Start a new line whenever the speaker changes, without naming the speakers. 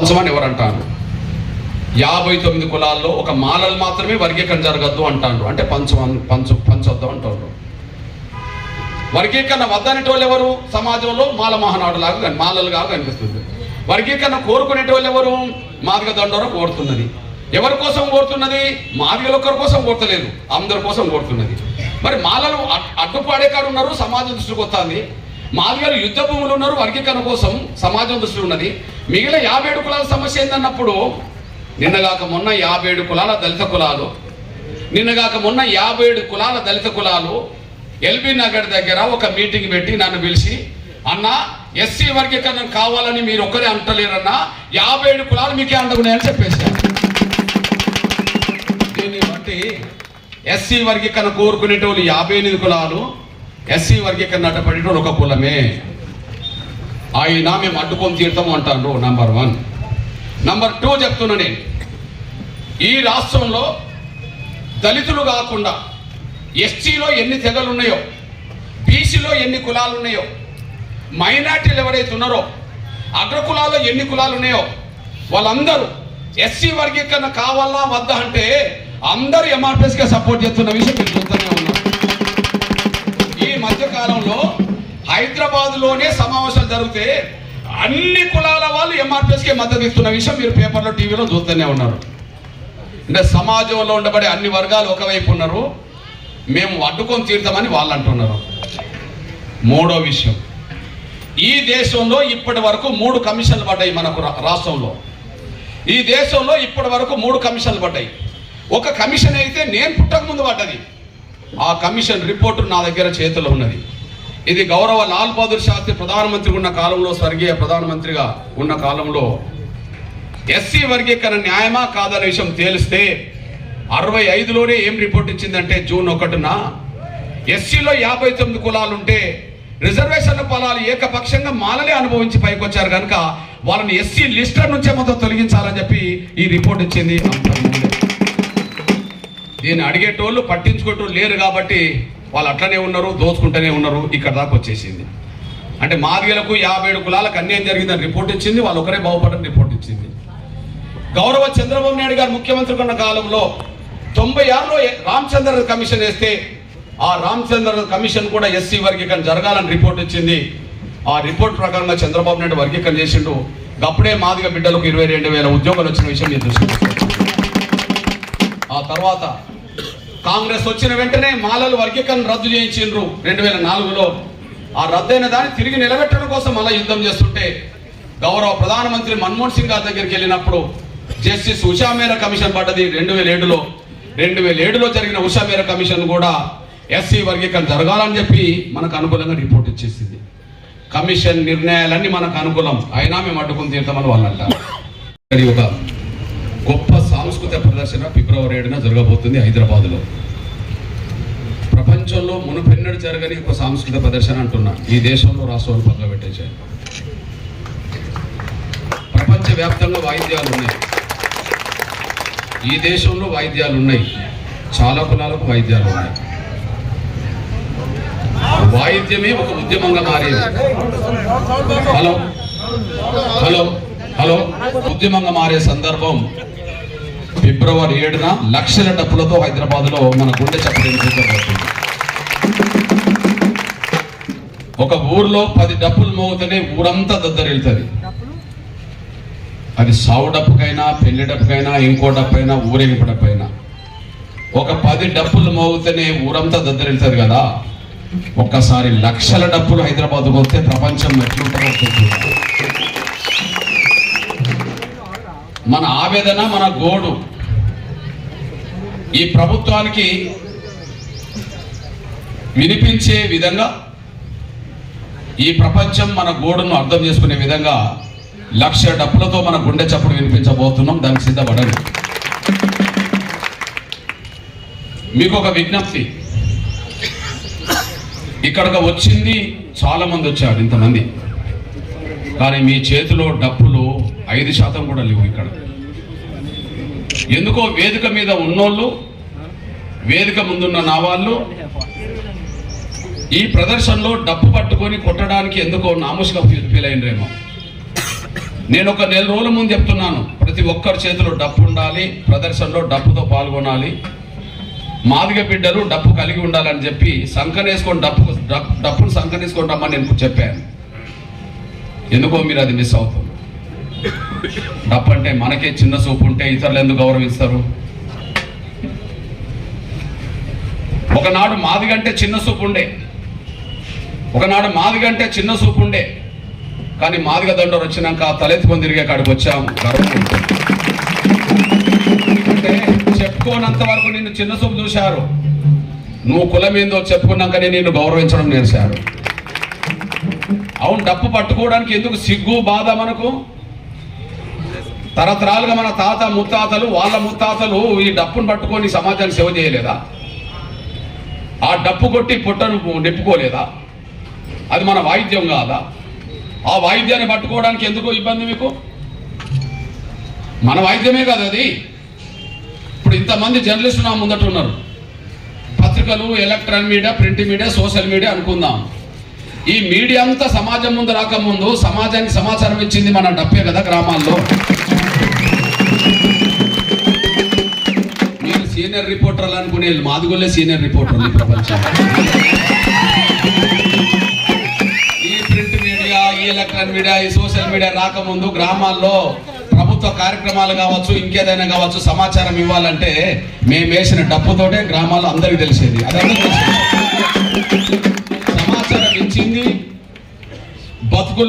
పంచమని ఎవరు అంటారు యాభై తొమ్మిది కులాల్లో ఒక మాలలు మాత్రమే వర్గీకరణ జరగద్దు అంటాడు అంటే పంచం పంచు పంచొద్దు అంటారు వర్గీకరణ వద్దనేటోళ్ళు ఎవరు? సమాజంలో మాల మహానాడులాగా మాలలుగా కనిపిస్తుంది. వర్గీకరణ కోరుకునేటి వాళ్ళు ఎవరు? మాదిగ దండోర కోరుతున్నది. ఎవరి కోసం కోరుతున్నది? మాదిగలు ఒక్కరి కోసం కోరతలేదు. అందరి కోసం కోరుతున్నది. మరి మాలలు అడ్- అడ్డుపాడే కాడు ఉన్నారు సమాజం దృష్టికి వస్తుంది. మాదిగలు యుద్ధ భూములు ఉన్నారు వర్గీకరణ కోసం సమాజం దృష్టి ఉన్నది. మిగిలిన యాభై ఏడు కులాల సమస్య ఏందన్నప్పుడు నిన్నగాక మొన్న యాభై ఏడు కులాల దళిత కులాలు. నిన్నగాక మొన్న యాభై ఏడు కులాల దళిత కులాలు. ఎల్బీ నగర్ దగ్గర ఒక మీటింగ్ పెట్టి నన్ను పిలిచి అన్న ఎస్సీ వర్గీకరణ కావాలని మీరు ఒక్కరే అంటలేరన్నా యాభై ఏడు కులాలు మీకే అండగున్నాయని చెప్పేశారు దీన్ని బట్టి ఎస్సీ వర్గీకరణ కోరుకునేటోళ్ళు యాభై ఎనిమిది కులాలు ఎస్సీ వర్గీకరణ అడ్డపడేటోళ్ళు ఒక కులమే. ఆయన మేము అడ్డుకొని తీర్థం అంటాను నంబర్ వన్ నంబర్ టూ చెప్తున్నా నేను. ఈ రాష్ట్రంలో దళితులు కాకుండా ఎస్టీలో ఎన్ని తెగలు ఉన్నాయో బీసీలో ఎన్ని కులాలు ఉన్నాయో మైనార్టీలు ఎవరైతే ఉన్నారో అగ్రకులాల్లో ఎన్ని కులాలు ఉన్నాయో వాళ్ళందరూ ఎస్సీ వర్గీకరణ కావాలా వద్దా అంటే అందరూ ఎంఆర్పిఎస్గా సపోర్ట్ చేస్తున్న విషయం మీరు చూస్తూనే ఉన్నారు ఈ మధ్యకాలంలో హైదరాబాద్లోనే సమావేశాలు జరిగితే అన్ని కులాల వాళ్ళు ఎంఆర్పిఎస్కే మద్దతు ఇస్తున్న విషయం మీరు పేపర్లో టీవీలో చూస్తూనే ఉన్నారు. అంటే సమాజంలో ఉండబడే అన్ని వర్గాలు ఒకవైపు ఉన్నారు. మేము అడ్డుకొని తీరుతామని వాళ్ళు అంటున్నారు. మూడో విషయం. ఈ దేశంలో ఇప్పటి వరకు మూడు కమిషన్లు పడ్డాయి మనకు రాష్ట్రంలో. ఈ దేశంలో ఇప్పటి వరకు మూడు కమిషన్లు పడ్డాయి. ఒక కమిషన్ అయితే నేను పుట్టక ముందు పడ్డది. ఆ కమిషన్ రిపోర్టు నా దగ్గర చేతిలో ఉన్నది. ఇది గౌరవ లాల్ బహదూర్ శాస్త్రి ప్రధానమంత్రి ఉన్న కాలంలో స్వర్గీయ ప్రధానమంత్రిగా ఉన్న కాలంలో ఎస్సీ వర్గీకరణ న్యాయమా కాదనే విషయం తేలిస్తే అరవై ఐదులోనే ఏం రిపోర్ట్ ఇచ్చిందంటే జూన్ ఒకటిన ఎస్సీలో యాభై తొమ్మిది కులాలు ఉంటే రిజర్వేషన్ల ఫలాలు ఏకపక్షంగా మాలలే అనుభవించి పైకొచ్చారు కనుక వాళ్ళని ఎస్సీ లిస్టర్ నుంచే మొత్తం తొలగించాలని చెప్పి ఈ రిపోర్ట్ ఇచ్చింది దీన్ని అడిగేటోళ్ళు పట్టించుకోటోళ్ళు లేరు కాబట్టి వాళ్ళు అట్లనే ఉన్నారు దోచుకుంటూనే ఉన్నారు ఇక్కడ దాకా వచ్చేసింది. అంటే మాదిగలకు యాభై ఏడు కులాలకు అన్యాయం జరిగిందని రిపోర్ట్ ఇచ్చింది వాళ్ళు ఒకరే బాగుపడని రిపోర్ట్ ఇచ్చింది. గౌరవ చంద్రబాబు నాయుడు గారు ముఖ్యమంత్రి ఉన్న కాలంలో తొంభై ఆరులో రామచంద్ర కమిషన్ వేస్తే ఆ రామచంద్ర కమిషన్ కూడా ఎస్సీ వర్గీకరణ జరగాలని రిపోర్ట్ వచ్చింది. ఆ రిపోర్ట్ ప్రకారంగా చంద్రబాబు నాయుడు వర్గీకరణ చేసిండు. అప్పుడే మాదిగ బిడ్డలకు ఇరవై రెండు వేల ఉద్యోగాలు వచ్చిన విషయం నేను దృష్టికి ఆ తర్వాత కాంగ్రెస్ వచ్చిన వెంటనే మాలలు వర్గీకరణ రద్దు చేయించిండ్రు రెండు వేల నాలుగులో. ఆ రద్దయిన దాన్ని తిరిగి నిలబెట్టడం కోసం మళ్ళీ యుద్ధం చేస్తుంటే గౌరవ ప్రధానమంత్రి మన్మోహన్ సింగ్ గారి దగ్గరికి వెళ్ళినప్పుడు జస్టిస్ ఉషా మేర కమిషన్ పడ్డది రెండు వేల ఏడులో రెండు వేల ఏడులో జరిగిన ఉషా మేర కమిషన్ కూడా ఎస్సీ వర్గీకరణ జరగాలని చెప్పి మనకు అనుకూలంగా రిపోర్ట్ ఇచ్చేసింది. కమిషన్ నిర్ణయాలన్నీ మనకు అనుకూలం. అయినా మేము అడ్డుకుని తీర్థమని వాళ్ళు అంటారు. ఒక గొప్ప సాంస్కృతిక ప్రదర్శన ఫిబ్రవరి ఏడున జరగబోతుంది హైదరాబాద్లో. ప్రపంచంలో మునుపెన్నడు జరగని ఒక సాంస్కృతిక ప్రదర్శన అంటున్నా. ఈ దేశంలో రాష్ట్రాలు పక్కన పెట్టేశారు ప్రపంచ వ్యాప్తంగా వాయిద్యాలు ఉన్నాయి. ఈ దేశంలో వాయిద్యాలు ఉన్నాయి. చాలా కులాలకు వాయిద్యాలు ఉన్నాయి. వాయిద్యమే ఒక ఉద్యమంగా మారేది. హలో? హలో? హలో? ఉద్యమంగా మారే సందర్భం ఫిబ్రవరి ఏడున లక్షల డబ్బులతో హైదరాబాద్లో మన గుండె చెప్పబోతుంది ఒక ఊర్లో పది డప్పులు మోగుతనే ఊరంతా దద్దరిల్తుంది అది సావు డప్పుకైనా పెళ్ళి డప్పుకైనా ఇంకో డప్పైనా ఊరేగింపు డప్పైనా ఒక పది డప్పులు మోగితేనే ఊరంతా దద్దరిల్తుంది కదా. ఒక్కసారి లక్షల డప్పులు హైదరాబాద్కు వస్తే ప్రపంచం ఎట్లుంటుందో మన ఆవేదన మన గోడు. ఈ ప్రభుత్వానికి వినిపించే విధంగా ఈ ప్రపంచం మన గోడును అర్థం చేసుకునే విధంగా లక్ష డబ్బులతో మన గుండె చప్పుడు వినిపించబోతున్నాం దానికి సిద్ధపడండి మీకు ఒక విజ్ఞప్తి. ఇక్కడికి వచ్చింది చాలా మంది వచ్చారు ఇంతమంది. కానీ మీ చేతిలో డబ్బులు ఐదు శాతం కూడా లేవు ఇక్కడ. ఎందుకో వేదిక మీద ఉన్నోళ్ళు వేదిక ముందున్న నా వాళ్ళు ఈ ప్రదర్శనలో డబ్బు పట్టుకొని కొట్టడానికి ఎందుకో నాముషిగా ఫీల్ అయినరేమో. నేను ఒక నెల రోజుల ముందు చెప్తున్నాను. ప్రతి ఒక్కరి చేతిలో డప్పు ఉండాలి ప్రదర్శనలో డప్పుతో పాల్గొనాలి. మాదిగ బిడ్డలు డప్పు కలిగి ఉండాలని చెప్పి సంకనేసుకొని డప్పు డప్పును సంకనేసుకొని రమ్మని నేను చెప్పాను. ఎందుకో మీరు అది మిస్ అవుతుంది. డప్పు అంటే మనకే చిన్న సూపు ఉంటే ఇతరులు ఎందుకు గౌరవిస్తారు? ఒకనాడు మాదిగంటే చిన్న సూపు ఉండే. ఒకనాడు మాదిగంటే చిన్న సూపు ఉండే. కానీ మాదిగ దండోరు వచ్చినాక తలెత్తుకొని తిరిగే కాడికి వచ్చాం. గర్వంతో. అంటే చెప్పుకోనంత వరకు నిన్ను చిన్న సూపు చూశారు. నువ్వు కులం ఏందో చెప్పుకున్నాకనే నిన్ను గౌరవించడం నేర్చారు. అవును డప్పు పట్టుకోవడానికి ఎందుకు సిగ్గు బాధ మనకు? తరతరాలుగా మన తాత ముత్తాతలు వాళ్ళ ముత్తాతలు ఈ డప్పును పట్టుకొని సమాజాన్ని సేవ చేయలేదా? ఆ డప్పు కొట్టి పుట్టను నిప్పుకోలేదా? అది మన వాయిద్యం కాదా? ఆ వాయిద్యాన్ని పట్టుకోవడానికి ఎందుకో ఇబ్బంది మీకు? మన వాయిద్యమే కదా అది. ఇప్పుడు ఇంతమంది జర్నలిస్టులు నా ముందట ఉన్నారు. పత్రికలు electronic media print media social media అనుకుందాం. ఈ మీడియా అంతా సమాజం ముందు రాకముందు సమాజానికి సమాచారం ఇచ్చింది మన డప్పే కదా గ్రామాల్లో. మీరు సీనియర్ రిపోర్టర్లు అనుకునే మాదిగులే సీనియర్ రిపోర్టర్లు ప్రపంచం ఎలక్ట్రానిక్ మీడియా ఈ సోషల్ మీడియా రాకముందు గ్రామాల్లో ప్రభుత్వ కార్యక్రమాలు కావచ్చు ఇంకేదైనా కావచ్చు సమాచారం ఇవ్వాలంటే మేము వేసిన డబ్బుతోటే గ్రామాల్లో అందరికీ తెలిసేది అందరికీ తెలిసేది. సమాచారం ఇచ్చింది బతుకుల్లో